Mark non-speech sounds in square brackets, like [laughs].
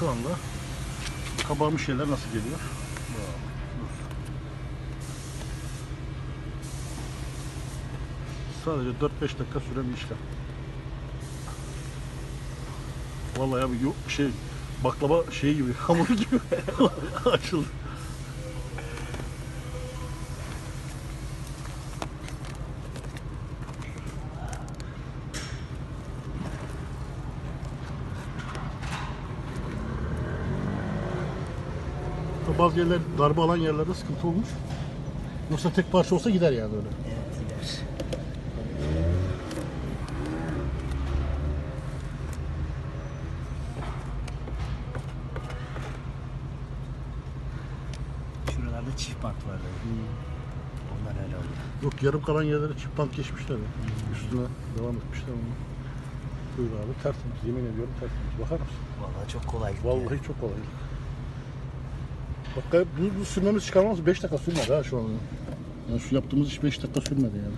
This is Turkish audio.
şu anda kabarmış şeyler nasıl geliyor? Sadece 4-5 dakika süren bir işlem. Vallahi abi yok şey baklava şey gibi hamur gibi [laughs] açıldı. Bazı yerler darbe alan yerlerde sıkıntı olmuş. Yoksa tek parça olsa gider yani öyle. Evet gider. Şuralarda çift bant vardı. Onlar öyle oluyor. Yok yarım kalan yerlere çift bant geçmişler. ya. Üstüne devam etmişler onu. Buyur abi tertemiz yemin ediyorum tertemiz. Bakar mısın? Vallahi çok kolay. Vallahi çok kolay. Bak bu, bu sürmemiz çıkarmamız 5 dakika sürmedi ha şu an. Yani şu yaptığımız iş 5 dakika sürmedi yani.